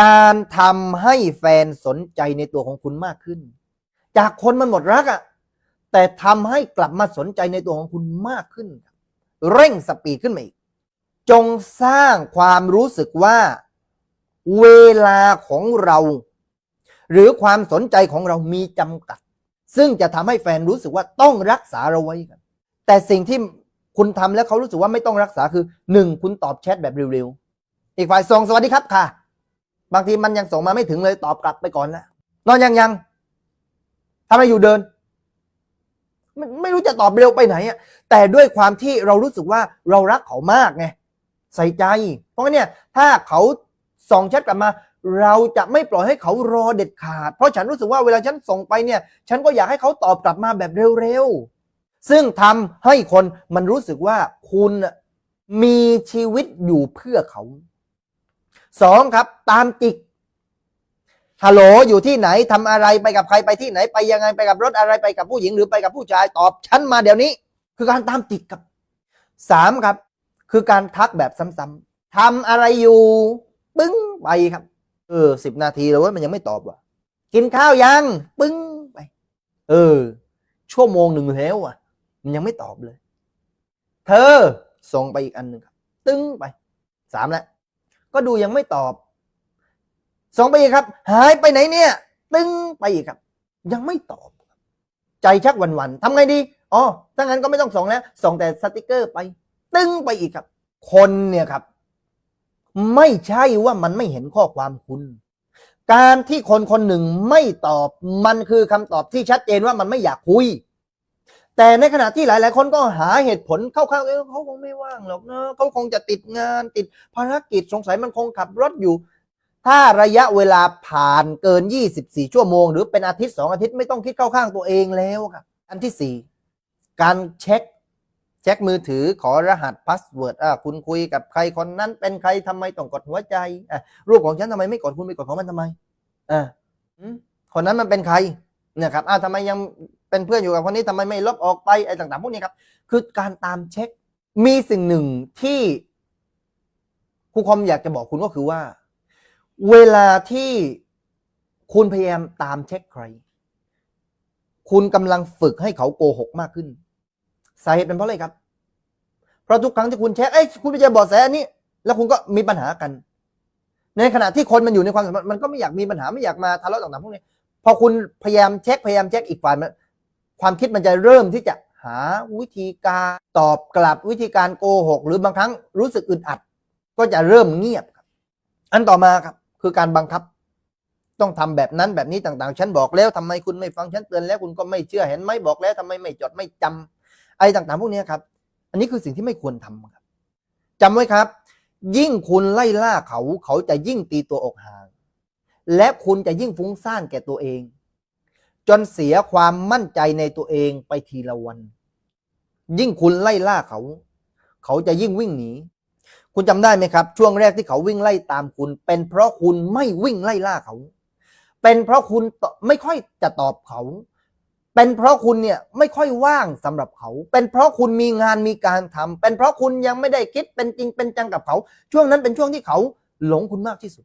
การทำให้แฟนสนใจในตัวของคุณมากขึ้น จากคนมันหมดรักอะ่ะแต่ทำให้กลับมาสนใจในตัวของคุณมากขึ้น เร่งสปีดขึ้นมาอีก จงสร้างความรู้สึกว่า เวลาของเรา หรือความสนใจของเรามีจำกัด ซึ่งจะทำให้แฟนรู้สึกว่าต้องรักษาเราไว้กัน แต่สิ่งที่คุณทำแล้วเขารู้สึกว่าไม่ต้องรักษาคือหนึ่งคุณตอบแชทแบบเร็วๆ อีกฝ่ายส่งสวัสดีครับค่ะ บางทีมันยังส่งมาไม่ถึงเลยตอบกลับไปก่อนแล้วนอนยังยังทำอะไรอยู่เดิน ไม่ไม่รู้จะตอบเร็วไปไหนอะแต่ด้วยความที่เรารู้สึกว่าเรารักเขามากไงใส่ใจ เพราะงั้นเนี่ย ถ้าเขาส่งแชทกลับมา เราจะไม่ปล่อยให้เขารอเด็ดขาด เพราะฉันรู้สึกว่าเวลาฉันส่งไปเนี่ย ฉันก็อยากให้เขาตอบกลับมาแบบเร็วๆ ซึ่งทำให้คนมันรู้สึกว่าคุณมีชีวิตอยู่เพื่อเขา สองครับ ตามจิกฮัลโหลอยู่ที่ไหนทำอะไรไปกับใครไปที่ไหน ไปยังไงไปกับรถอะไรไปกับผู้หญิงหรือไปกับผู้ชายตอบฉันมาเดี๋ยวนี้ คือการตามจิกครับสามครับ คือการทักแบบซ้ำๆทำอะไรอยู่ปึ้งไปครับ เออสิบนาทีแล้วว้ยมันยังไม่ตอบว่ะ กินข้าวยังปึ้งไป เออ ชั่วโมงหนึ่งแล้วอะ มันยังไม่ตอบเลย เธอส่งไปอีกอันหนึ่งครับตึ้งไปสามแล้ว ก็ดูยังไม่ตอบส่งไปอีกครับ หายไปไหนเนี่ย ตึ้งไปอีกครับ ยังไม่ตอบ ใจชักหวันๆทำไงดีอ๋อถ้างั้นก็ไม่ต้องส่งแล้วส่งแต่สติกเกอร์ไป ตึ้งไปอีกครับ คนเนี่ยครับ ไม่ใช่ว่ามันไม่เห็นข้อความคุณ การที่คนคนหนึ่งไม่ตอบ มันคือคำตอบที่ชัดเจนว่ามันไม่อยากคุย แต่ในขณะที่หลาย ๆ คนก็หาเหตุผลเข้าๆเอ้ยเขาคงไม่ว่างหรอกนะเขาคงจะติดงานติดภารกิจสงสัยมันคงขับรถอยู่ ถ้าระยะเวลาผ่านเกิน 24 ชั่วโมง หรือเป็นอาทิตย์สองอาทิตย์ไม่ต้องคิดเข้าข้างตัวเองแล้วครับอันที่สี่การเช็คเช็คมือถือขอรหัสพาสเวิร์ดอะคุณคุยกับใครคนนั้นเป็นใครทำไมต้องกดหัวใจอะรูปของฉันทำไมไม่กดคุณไม่กดของมันทำไมอะอืมคนนั้นมันเป็นใครเนี่ยครับอะทำไมยัง เป็นเพื่อนอยู่กับคนนี้ทำไมไม่ลบออกไปไอ้ต่างๆพวกนี้ครับ คือการตามเช็คมีสิ่งหนึ่งที่ครูคอมอยากจะบอกคุณก็คือว่า เวลาที่คุณพยายามตามเช็คใคร คุณกำลังฝึกให้เขาโกหกมากขึ้น สาเหตุเป็นเพราะอะไรครับ เพราะทุกครั้งที่คุณเช็คเอ้ยคุณไปเจอเบาะแสอันนี้ แล้วคุณก็มีปัญหากัน ในขณะที่คนมันอยู่ในความสัมพันธ์มันก็ไม่อยากมีปัญหาไม่อยากมาทะเลาะต่างๆพวกนี้ พอคุณพยายามเช็คพยายามเช็คอีกฝ่ายมัน ความคิดมันจะเริ่มที่จะหาวิธีการตอบกลับวิธีการโกหก หรือบางครั้งรู้สึกอึดอัด ก็จะเริ่มเงียบครับ อันต่อมาครับคือการบังคับ ต้องทำแบบนั้นแบบนี้ต่างๆ ฉันบอกแล้วทำไมคุณไม่ฟังฉันเตือนแล้วคุณก็ไม่เชื่อเห็นไหมบอกแล้วทำไมไม่จดไม่จำอะไรต่างๆ พวกนี้ครับ อันนี้คือสิ่งที่ไม่ควรทำครับจำไว้ครับ ยิ่งคุณไล่ล่าเขาเขาจะยิ่งตีตัวออกห่าง และคุณจะยิ่งฟุ้งซ่านแก่ตัวเอง จนเสียความมั่นใจในตัวเองไปทีละวัน ยิ่งคุณไล่ล่าเขา เขาจะยิ่งวิ่งหนี คุณจำได้ไหมครับ ช่วงแรกที่เขาวิ่งไล่ตามคุณ เป็นเพราะคุณไม่วิ่งไล่ล่าเขา เป็นเพราะคุณไม่ค่อยจะตอบเขา เป็นเพราะคุณเนี่ยไม่ค่อยว่างสำหรับเขา เป็นเพราะคุณมีงานมีการทำเป็นเพราะคุณยังไม่ได้คิดเป็นจริงเป็นจังกับเขา ช่วงนั้นเป็นช่วงที่เขาหลงคุณมากที่สุด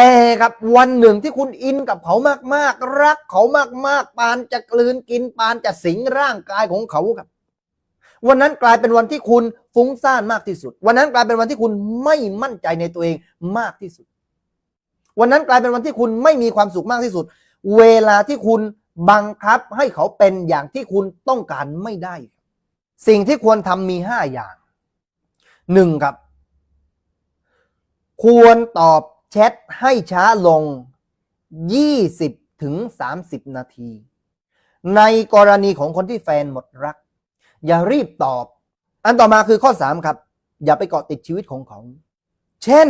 แต่ครับวันหนึ่งที่คุณอินกับเขามากๆ รักเขามากๆ ปานจะกลืนกินปานจะสิงร่างกายของเขาครับ วันนั้นกลายเป็นวันที่คุณฟุ้งซ่านมากที่สุด วันนั้นกลายเป็นวันที่คุณไม่มั่นใจในตัวเองมากที่สุด วันนั้นกลายเป็นวันที่คุณไม่มีความสุขมากที่สุด เวลาที่คุณบังคับให้เขาเป็นอย่างที่คุณต้องการไม่ได้ สิ่งที่ควรทำมีห้าอย่างหนึ่งครับ ควรตอบ แชทให้ช้าลง 20ถึง30 นาที ในกรณีของคนที่แฟนหมดรัก อย่ารีบตอบ อันต่อมาคือข้อ 3 ครับ อย่าไปเกาะติดชีวิตของเขา เช่น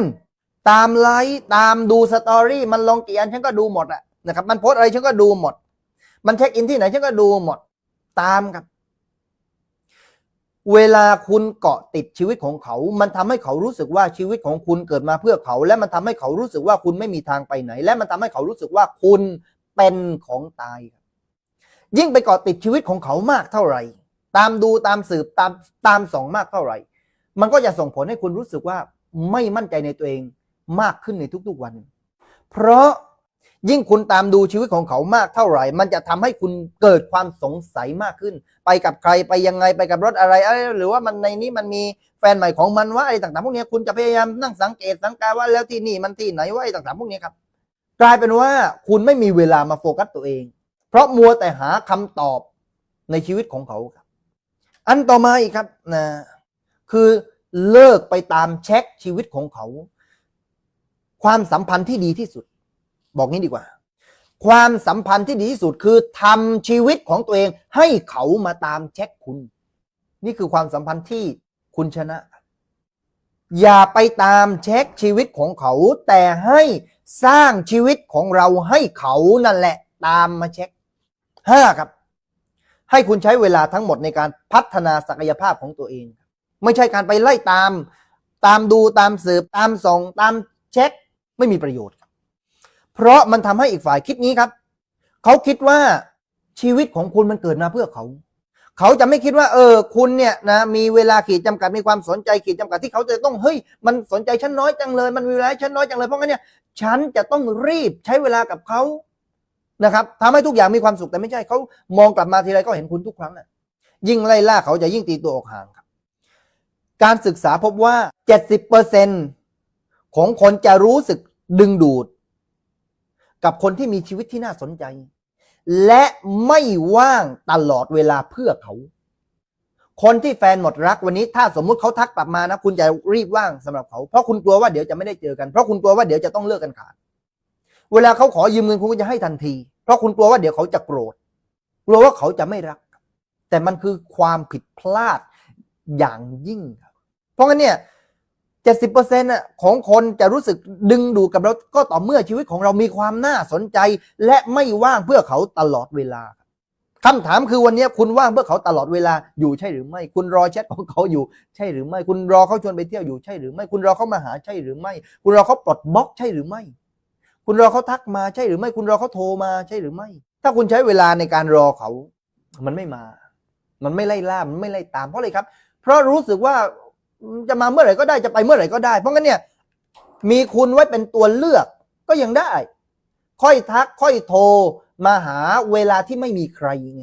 ตามไลค์ตามดูสตอรี่มันลงกี่อันฉันก็ดูหมดอะนะครับ มันโพสอะไรฉันก็ดูหมด มันเช็คอินที่ไหนฉันก็ดูหมด ตามครับ เวลาคุณเกาะติดชีวิตของเขา มันทำให้เขารู้สึกว่าชีวิตของคุณเกิดมาเพื่อเขา และมันทำให้เขารู้สึกว่าคุณไม่มีทางไปไหน และมันทำให้เขารู้สึกว่าคุณเป็นของตาย ยิ่งไปเกาะติดชีวิตของเขามากเท่าไหร่ ตามดูตามสืบตามตามส่องมากเท่าไหร่ มันก็จะส่งผลให้คุณรู้สึกว่าไม่มั่นใจในตัวเองมากขึ้นในทุกๆวัน เพราะ ยิ่งคุณตามดูชีวิตของเขามากเท่าไหร่ มันจะทำให้คุณเกิดความสงสัยมากขึ้น ไปกับใครไปยังไงไปกับรถอะไรเอ้ยหรือว่ามันในนี้มันมีแฟนใหม่ของมันว่าอะไรต่างๆ พวกนี้คุณจะพยายามนั่งสังเกตสังการว่าแล้วที่นี่มันที่ไหนว่าอะไรต่างๆ พวกนี้ครับ กลายเป็นว่าคุณไม่มีเวลามาโฟกัสตัวเอง เพราะมัวแต่หาคำตอบในชีวิตของเขาครับ อันต่อมาอีกครับนะคือเลิกไปตามเช็คชีวิตของเขา ความสัมพันธ์ที่ดีที่สุด บอกงี้ดีกว่า ความสัมพันธ์ที่ดีที่สุดคือทำชีวิตของตัวเองให้เขามาตามเช็คคุณ นี่คือความสัมพันธ์ที่คุณชนะ อย่าไปตามเช็คชีวิตของเขา แต่ให้สร้างชีวิตของเราให้เขานั่นแหละตามมาเช็คห้าครับ ให้คุณใช้เวลาทั้งหมดในการพัฒนาศักยภาพของตัวเอง ไม่ใช่การไปไล่ตาม ตามดูตามสืบตามส่องตามเช็ค ไม่มีประโยชน์ เพราะมันทำให้อีกฝ่ายคิดงี้ครับเขาคิดว่าชีวิตของคุณมันเกิดมาเพื่อเขา เขาจะไม่คิดว่า เออ คุณเนี่ยนะมีเวลาขีดจำกัดมีความสนใจขีดจำกัดที่เขาจะต้องเฮ้ยมันสนใจฉันน้อยจังเลย มันมีเวลาฉันน้อยจังเลยเพราะงั้นเนี่ยฉันจะต้องรีบใช้เวลากับเขานะครับทำให้ทุกอย่างมีความสุขแต่ไม่ใช่เขามองกลับมาทีไรก็เห็นคุณทุกครั้งน่ะยิ่งไล่ล่าเขาจะยิ่งตีตัวออกห่างครับ การศึกษาพบว่า 70%ของคนจะรู้สึกดึงดูด กับคนที่มีชีวิตที่น่าสนใจ และไม่ว่างตลอดเวลาเพื่อเขา คนที่แฟนหมดรักวันนี้ ถ้าสมมุติเขาทักกลับมานะคุณจะรีบว่างสำหรับเขา เพราะคุณกลัวว่าเดี๋ยวจะไม่ได้เจอกันเพราะคุณกลัวว่าเดี๋ยวจะต้องเลิกกันขาดเวลาเขาขอยืมเงินคุณก็จะให้ทันที เพราะคุณกลัวว่าเดี๋ยวเขาจะโกรธกลัวว่าเขาจะไม่รัก แต่มันคือความผิดพลาดอย่างยิ่งครับเพราะงั้นเนี่ย เจ็ดสิบเปอร์เซ็นต์ของคนจะรู้สึกดึงดูดกับเราก็ต่อเมื่อชีวิตของเรามีความน่าสนใจ และไม่ว่างเพื่อเขาตลอดเวลาคำถามคือวันนี้คุณว่างเพื่อเขาตลอดเวลาอยู่ใช่หรือไม่ คุณรอแชทของเขาอยู่ใช่หรือไม่ คุณรอเขาชวนไปเที่ยวอยู่ใช่หรือไม่ คุณรอเขามาหาใช่หรือไม่ คุณรอเขาปลดบล็อกใช่หรือไม่ คุณรอเขาทักมาใช่หรือไม่ คุณรอเขาโทรมาใช่หรือไม่ ถ้าคุณใช้เวลาในการรอเขา มันไม่มา มันไม่ไล่ล่ามันไม่ไล่ตามเพราะอะไรครับ เพราะรู้สึกว่า จะมาเมื่อไหร่ก็ได้จะไปเมื่อไหร่ก็ได้ เพราะงั้นเนี่ยมีคุณไว้เป็นตัวเลือกก็ยังได้ ค่อยทักค่อยโทรมาหาเวลาที่ไม่มีใครไง